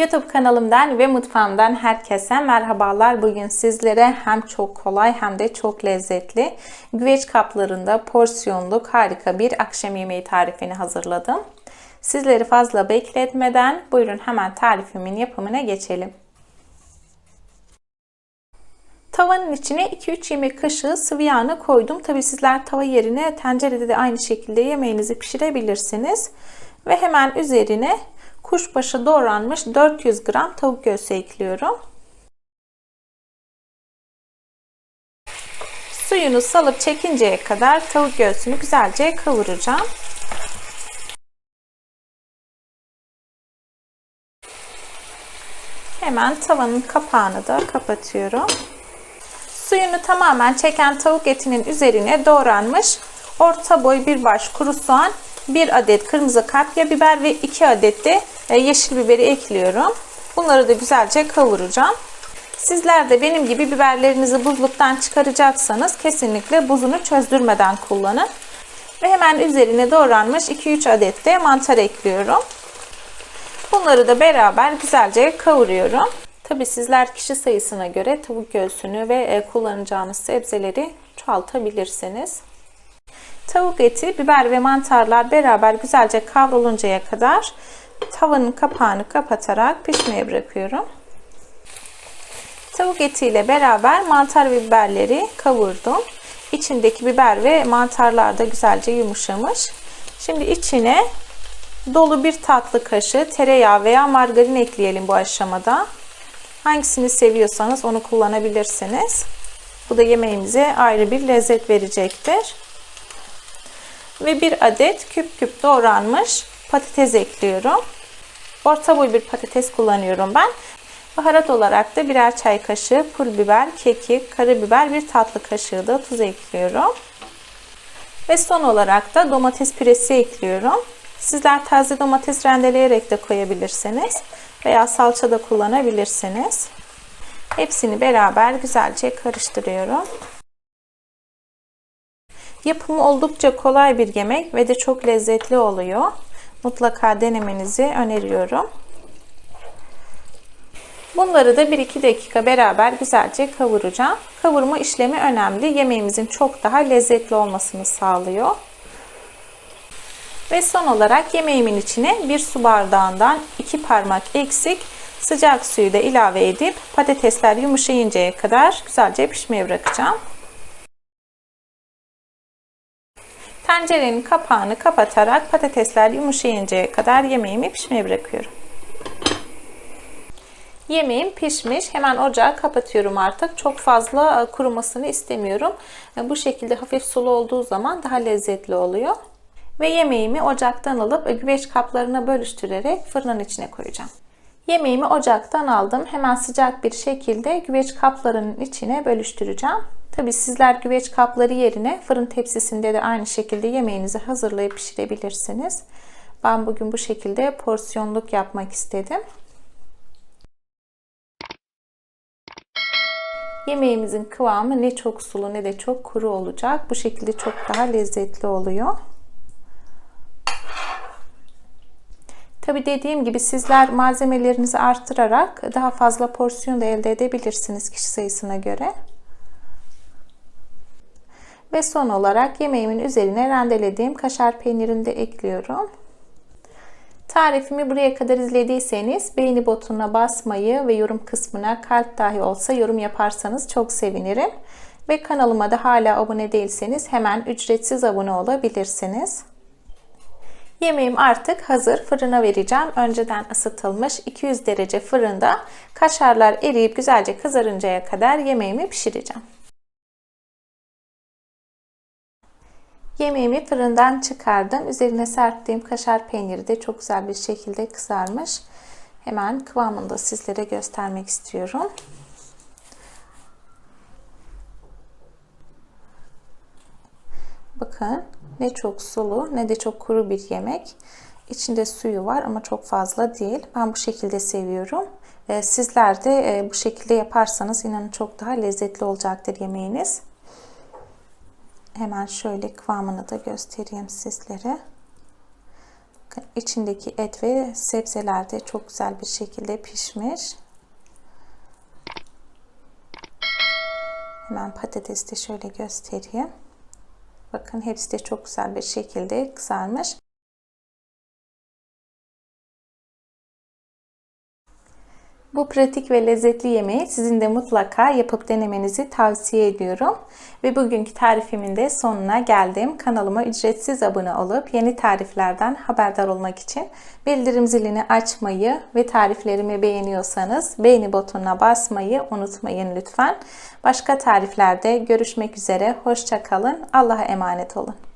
YouTube kanalımdan ve mutfağımdan herkese merhabalar. Bugün sizlere hem çok kolay hem de çok lezzetli güveç kaplarında porsiyonluk harika bir akşam yemeği tarifini hazırladım. Sizleri fazla bekletmeden buyurun hemen tarifimin yapımına geçelim. Tavanın içine 2-3 yemek kaşığı sıvı yağını koydum. Tabi sizler tava yerine tencerede de aynı şekilde yemeğinizi pişirebilirsiniz. Ve hemen üzerine kuşbaşı doğranmış 400 gram tavuk göğsü ekliyorum. Suyunu salıp çekinceye kadar tavuk göğsünü güzelce kavuracağım. Hemen tavanın kapağını da kapatıyorum. Suyunu tamamen çeken tavuk etinin üzerine doğranmış orta boy bir baş kuru soğan, 1 adet kırmızı kapya biber ve 2 adet de e, yeşil biberi ekliyorum. Bunları da güzelce kavuracağım. Sizler de benim gibi biberlerinizi buzluktan çıkaracaksanız kesinlikle buzunu çözdürmeden kullanın. Ve hemen üzerine doğranmış 2-3 adet de mantar ekliyorum. Bunları da beraber güzelce kavuruyorum. Tabi sizler kişi sayısına göre tavuk göğsünü ve e, kullanacağınız sebzeleri çoğaltabilirsiniz. Tavuk eti, biber ve mantarlar beraber güzelce kavruluncaya kadar tavanın kapağını kapatarak pişmeye bırakıyorum. Tavuk etiyle beraber mantar ve biberleri kavurdum. İçindeki biber ve mantarlar da güzelce yumuşamış. Şimdi içine dolu bir tatlı kaşığı tereyağı veya margarin ekleyelim bu aşamada. Hangisini seviyorsanız onu kullanabilirsiniz. Bu da yemeğimize ayrı bir lezzet verecektir. Ve bir adet küp küp doğranmış patates ekliyorum. Orta boy bir patates kullanıyorum ben. Baharat olarak da birer çay kaşığı pul biber, kekik, karabiber, bir tatlı kaşığı da tuz ekliyorum. Ve son olarak da domates püresi ekliyorum. Sizler taze domates rendeleyerek de koyabilirsiniz veya salça da kullanabilirsiniz. Hepsini beraber güzelce karıştırıyorum. Yapımı oldukça kolay bir yemek ve de çok lezzetli oluyor. Mutlaka denemenizi öneriyorum. Bunları da 1-2 dakika beraber güzelce kavuracağım. Kavurma işlemi önemli. Yemeğimizin çok daha lezzetli olmasını sağlıyor. Ve son olarak yemeğimin içine bir su bardağından 2 parmak eksik sıcak suyu da ilave edip patatesler yumuşayıncaya kadar güzelce pişmeye bırakacağım. Tencerenin kapağını kapatarak patatesler yumuşayıncaya kadar yemeğimi pişmeye bırakıyorum. Yemeğim pişmiş. Hemen ocağı kapatıyorum artık. Çok fazla e, kurumasını istemiyorum. E, bu şekilde hafif sulu olduğu zaman daha lezzetli oluyor. Ve yemeğimi ocaktan alıp güveç kaplarına bölüştürerek fırının içine koyacağım. Yemeğimi ocaktan aldım. Hemen sıcak bir şekilde güveç kaplarının içine bölüştüreceğim. Tabi sizler güveç kapları yerine fırın tepsisinde de aynı şekilde yemeğinizi hazırlayıp pişirebilirsiniz. Ben bugün bu şekilde porsiyonluk yapmak istedim. Yemeğimizin kıvamı ne çok sulu ne de çok kuru olacak. Bu şekilde çok daha lezzetli oluyor. Tabi dediğim gibi sizler malzemelerinizi arttırarak daha fazla porsiyon da elde edebilirsiniz kişi sayısına göre. Ve son olarak yemeğimin üzerine rendelediğim kaşar peynirini de ekliyorum. Tarifimi buraya kadar izlediyseniz beğeni butonuna basmayı ve yorum kısmına kalp dahi olsa yorum yaparsanız çok sevinirim. Ve kanalıma da hala abone değilseniz hemen ücretsiz abone olabilirsiniz. Yemeğim artık hazır. Fırına vereceğim. Önceden ısıtılmış 200 derece fırında kaşarlar eriyip güzelce kızarıncaya kadar yemeğimi pişireceğim. Yemeğimi fırından çıkardım. Üzerine serptiğim kaşar peyniri de çok güzel bir şekilde kızarmış. Hemen kıvamını da sizlere göstermek istiyorum. Bakın ne çok sulu ne de çok kuru bir yemek. İçinde suyu var ama çok fazla değil. Ben bu şekilde seviyorum. Ee, sizler de e, bu şekilde yaparsanız inanın çok daha lezzetli olacaktır yemeğiniz. Hemen şöyle kıvamını da göstereyim sizlere. Bakın içindeki et ve sebzeler de çok güzel bir şekilde pişmiş. Hemen patatesi de şöyle göstereyim. Bakın hepsi de çok güzel bir şekilde kızarmış. Bu pratik ve lezzetli yemeği sizin de mutlaka yapıp denemenizi tavsiye ediyorum. Ve bugünkü tarifimin de sonuna geldim. Kanalıma ücretsiz abone olup yeni tariflerden haberdar olmak için bildirim zilini açmayı ve tariflerimi beğeniyorsanız beğeni butonuna basmayı unutmayın lütfen. Başka tariflerde görüşmek üzere. Hoşçakalın. Allah'a emanet olun.